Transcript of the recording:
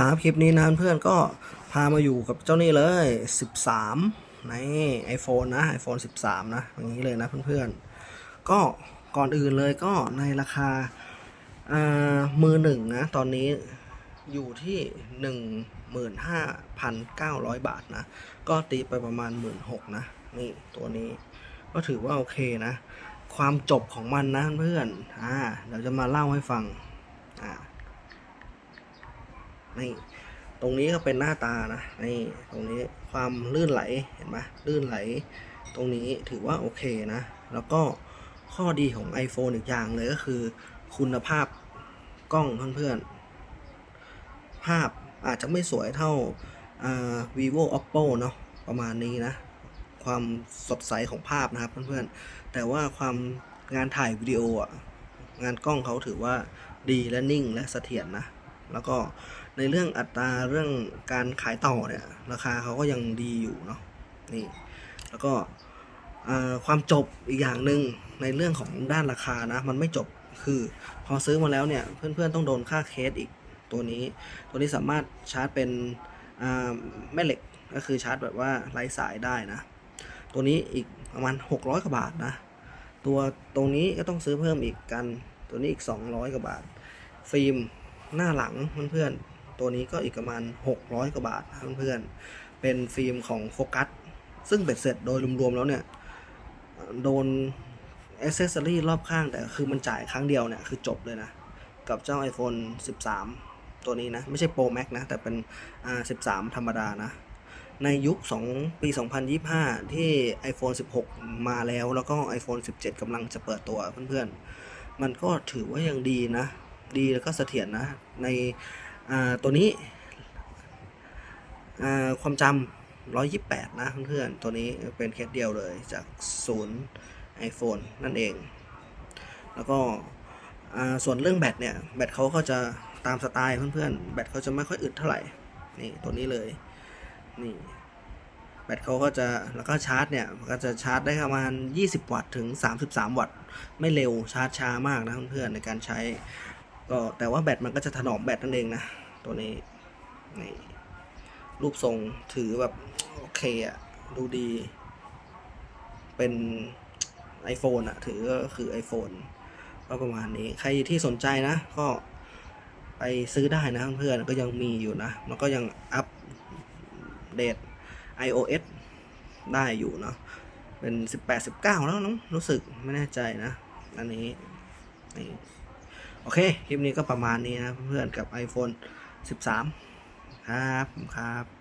ครับคลิปนี้นะเพื่อนก็พามาอยู่กับเจ้านี่เลย 13 ใน iPhone นะ iPhone 13 นะ อย่างนี้เลยนะเพื่อนๆ ก็ก่อนอื่นเลยก็ในราคาอามือหนึ่งนะ ตอนนี้อยู่ที่ 15,900 บาทนะ ก็ตีไปประมาณ 16,000นะ นี่ตัวนี้ก็ถือว่าโอเคนะ ความจบของมันนะเพื่อนอ่าเดี๋ยวจะมาเล่าให้ฟังอ่า นี่ตรงนี้ก็เป็นหน้าตานะนี่ตรงนี้ความลื่นไหลเห็นไหมลื่นไหล ตรงนี้ถือว่าโอเคนะ แล้วก็ข้อดีของ iPhone อีกอย่างเลยก็คือ คุณภาพกล้องเพื่อนๆภาพอาจจะไม่สวยเท่าา vivo oppo เนาะประมาณนี้นะ ความสดใสของภาพนะครับเพื่อนๆแต่ว่าความงานถ่ายวิดีโออะงานกล้องเขาถือว่าดีและนิ่งและเสถียรนะแล้วก็ ในเรื่องอัตราเรื่องการขายต่อเนี่ย ราคาเขาก็ยังดีอยู่เนาะนี่ แล้วก็ความจบอีกอย่างหนึ่งในเรื่องของด้านราคานะ มันไม่จบคือพอซื้อมาแล้วเนี่ย เพื่อนๆต้องโดนค่าเคสอีกตัวนี้ ตัวนี้สามารถชาร์จเป็นแม่เหล็กก็คือชาร์จแบบว่าไร้สายได้นะ ตัวนี้อีกประมาณ 600กว่าบาทนะ ตัวตรงนี้ก็ต้องซื้อเพิ่มอีกกัน ตัวนี้อีก 200กว่าบาท ฟิล์มหน้าหลังเพื่อนๆ ตัวนี้ก็อีกประมาณ 600 กว่าบาทนะเพื่อนๆ เป็นฟิล์มของโฟกัส ซึ่งเบ็ดเสร็จโดยรวมๆแล้วเนี่ย โดนอ c เซสซอรี่รอบข้างแต่คือมันจ่ายครั้งเดียวเนี่ย คือจบเลยนะ กับเจ้า iPhone 13 ตัวนี้นะ ไม่ใช่ Pro Max นะ แต่เป็นอ่า13 ธรรมดานะ ในยุค 2 ปี 2025 ที่ iPhone 16 มาแล้ว แล้วก็ iPhone 17 กำลังจะเปิดตัวเพื่อนๆ มันก็ถือว่ายังดีนะ ดีแล้วก็เสถียรนะ ใน ตัวนี้ความจำ128นะเพื่อนๆ ตัวนี้เป็นเคสเดียวเลยจากศูนย์ iPhone นั่นเอง แล้วก็ส่วนเรื่องแบตเนี่ย แบตเขาก็จะตามสไตล์เพื่อนๆ แบตเขาจะไม่ค่อยอึดเท่าไหร่ นี่ตัวนี้เลย นี่แบตเขาก็จะแล้วก็ชาร์จเนี่ยมันก็จะชาร์จได้ประมาณ 20 วัตต์ถึง 33 วัตต์ ไม่เร็วชาร์จช้ามากนะเพื่อนๆในการใช้ ก็แต่ว่าแบตมันก็จะถนอมแบตนั่นเองนะ ตัวนี้นี่รูปทรงถือแบบโอเคอะดูดี เป็น iPhone อะถือก็คือ iPhone ก็ประมาณนี้ ใครที่สนใจนะ ก็ไปซื้อได้นะเพื่อนก็ยังมีอยู่นะแล้วก็ยังอัปเดต iOS ได้อยู่เนาะเป็น 18 19 แล้วเนอะรู้สึกไม่แน่ใจนะ อันนี้นี่ โอเค คลิปนี้ก็ประมาณนี้นะเพื่อนๆกับ iPhone 13 ครับครับ